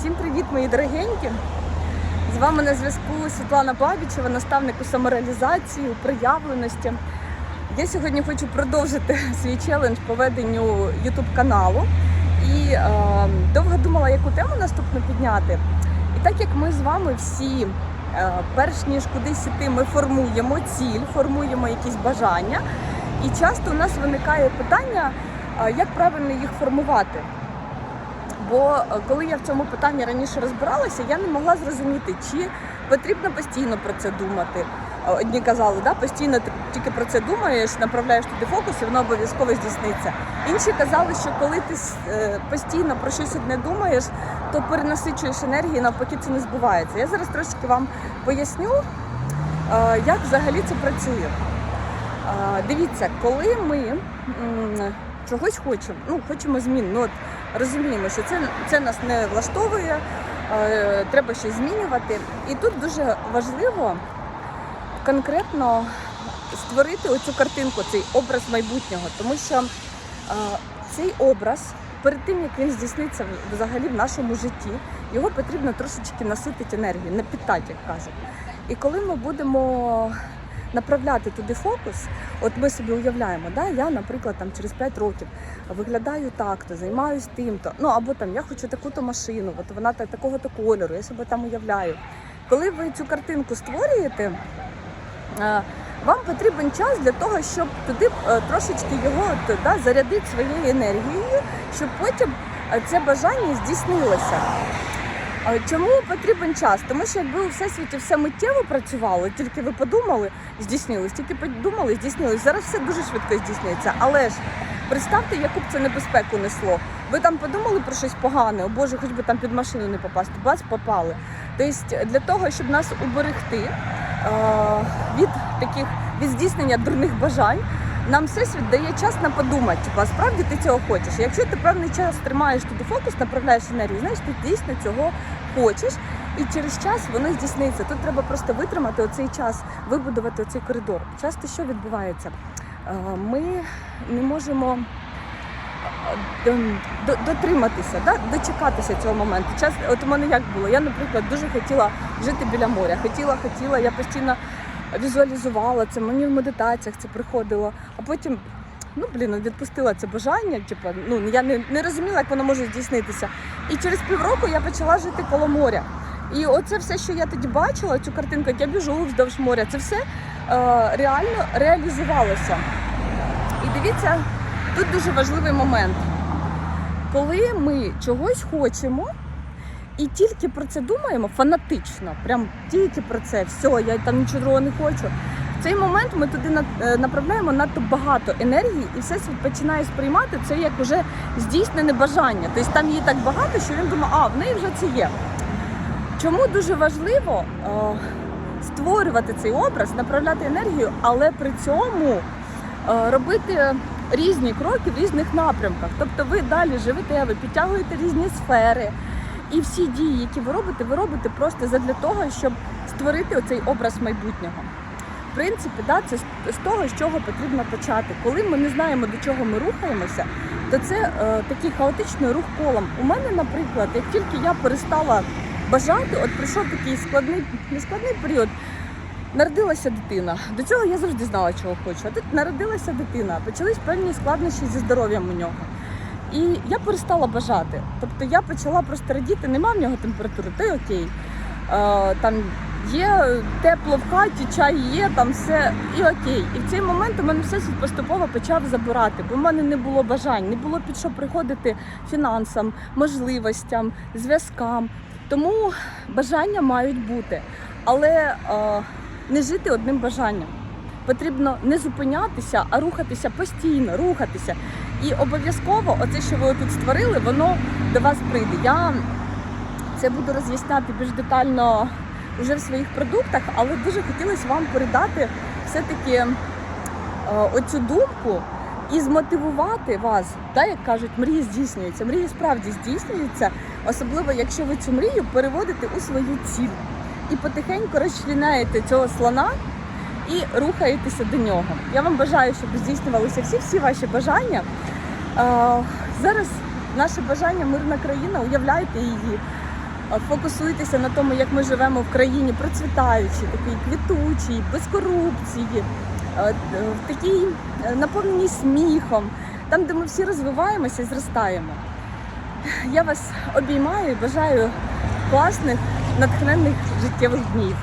Всім привіт, мої дорогенькі! З вами на зв'язку Світлана Бабічева, наставник у самореалізації, у проявленості. Я сьогодні хочу продовжити свій челендж по веденню YouTube каналу. І е, довго думала, яку тему наступну підняти. І так як ми з вами всі, е, перш ніж кудись іти, ми формуємо ціль, формуємо якісь бажання. І часто у нас виникає питання, е, як правильно їх формувати. Бо е, коли я в цьому питанні раніше розбиралася, я не могла зрозуміти, чи потрібно постійно про це думати. Е, Одні казали, да, постійно ти тільки про це думаєш, направляєш туди фокус, і воно обов'язково здійсниться. Інші казали, що коли ти е, постійно про щось одне думаєш, то перенасичуєш енергію, навпаки, це не збувається. Я зараз трошки вам поясню, як взагалі це працює. Дивіться, коли ми чогось хочемо, ну хочемо змін, ну от розуміємо, що це, це нас не влаштовує, е, треба щось змінювати. І тут дуже важливо конкретно створити оцю картинку, цей образ майбутнього, тому що е, цей образ. Перед тим як він здійсниться взагалі в нашому житті, його потрібно трошечки наситити енергію, напітати, як кажуть. І коли ми будемо направляти туди фокус, от ми собі уявляємо, да, я, наприклад, там через 5 років виглядаю так-то, займаюсь тим-то. Ну або там я хочу таку-то машину, от вона та- такого-то кольору, я себе там уявляю. Коли ви цю картинку створюєте, е, вам потрібен час для того, щоб туди е, трошечки його да, зарядити своєю енергією, щоб потім е, це бажання здійснилося. Чому потрібен час? Тому що якби у всесвіті все миттєво працювало, тільки ви подумали, здійснилось, тільки подумали, здійснилось. Зараз все дуже швидко здійснюється. Але ж представте, яку б це небезпеку несло. Ви там подумали про щось погане, о Боже, хоч би там під машину не попасти, бац, попали. Тобто для того, щоб нас уберегти е- від таких від здійснення дурних бажань. Нам всесвіт дає час на подумати, типу, а справді ти цього хочеш. Якщо ти певний час тримаєш туди фокус, направляєш енергію, знаєш, ти дійсно цього хочеш, і через час воно здійсниться. Тут треба просто витримати оцей час, вибудувати оцей коридор. Часто що відбувається? Е, Ми не можемо е, до- дотриматися, да? дочекатися цього моменту. Час, от у мене як було? Я, наприклад, дуже хотіла жити біля моря. Хотіла, хотіла, я постійно візуалізувала це, мені в медитаціях це приходило, а потім. Ну, блін, відпустила це бажання, типу, ну я не, не розуміла, як воно може здійснитися. І через півроку я почала жити коло моря. І оце все, що я тоді бачила, цю картинку, як я біжу вздовж моря, це все е, реально реалізувалося. І дивіться, тут дуже важливий момент. Коли ми чогось хочемо і тільки про це думаємо фанатично, прям тільки про це, все, я там нічого не хочу. В цей момент ми туди е, направляємо надто багато енергії, і всесвіт починає сприймати це як уже здійснене бажання. Тобто там її так багато, що він думає, а в неї вже це є. Чому дуже важливо е, створювати цей образ, направляти енергію, але при цьому е, робити різні кроки в різних напрямках. Тобто ви далі живете, ви підтягуєте різні сфери. І всі дії, які ви робите, ви робите просто задля того, щоб створити оцей образ майбутнього. В принципі, да, це з того, з чого потрібно почати. Коли ми не знаємо, до чого ми рухаємося, то це е, такий хаотичний рух колом. У мене, наприклад, як тільки я перестала бажати, от прийшов такий складний, не період. Народилася дитина. До цього я завжди знала, чого хочу. А тут народилася дитина, почались певні складнощі зі здоров'ям у нього. І я перестала бажати. Тобто я почала просто радіти, нема в нього температури, й окей. Е, там є тепло в хаті, чай є, там все і окей. І в цей момент у мене все поступово почав забирати, бо в мене не було бажань, не було під що приходити фінансам, можливостям, зв'язкам. Тому бажання мають бути, але е, не жити одним бажанням. Потрібно не зупинятися, а рухатися постійно, рухатися. І обов'язково оце, що ви тут створили, воно до вас прийде. Я це буду роз'ясняти більш детально вже в своїх продуктах, але дуже хотілося вам передати все-таки е, оцю думку і змотивувати вас, да, як кажуть, мрії здійснюються. Мрії справді здійснюються, особливо якщо ви цю мрію переводите у свою ціль і потихеньку розчленяєте цього слона і рухаєтеся до нього. Я вам бажаю, щоб здійснювалися всі всі ваші бажання. Е, зараз наше бажання мирна країна, уявляйте її. Е, Фокусуйтеся на тому, як ми живемо в країні процвітаючій, такій квітучій, без корупції, е, такій наповненій сміхом, там, де ми всі розвиваємося і зростаємо. Я вас обіймаю і бажаю класних, натхненних життєвих днів.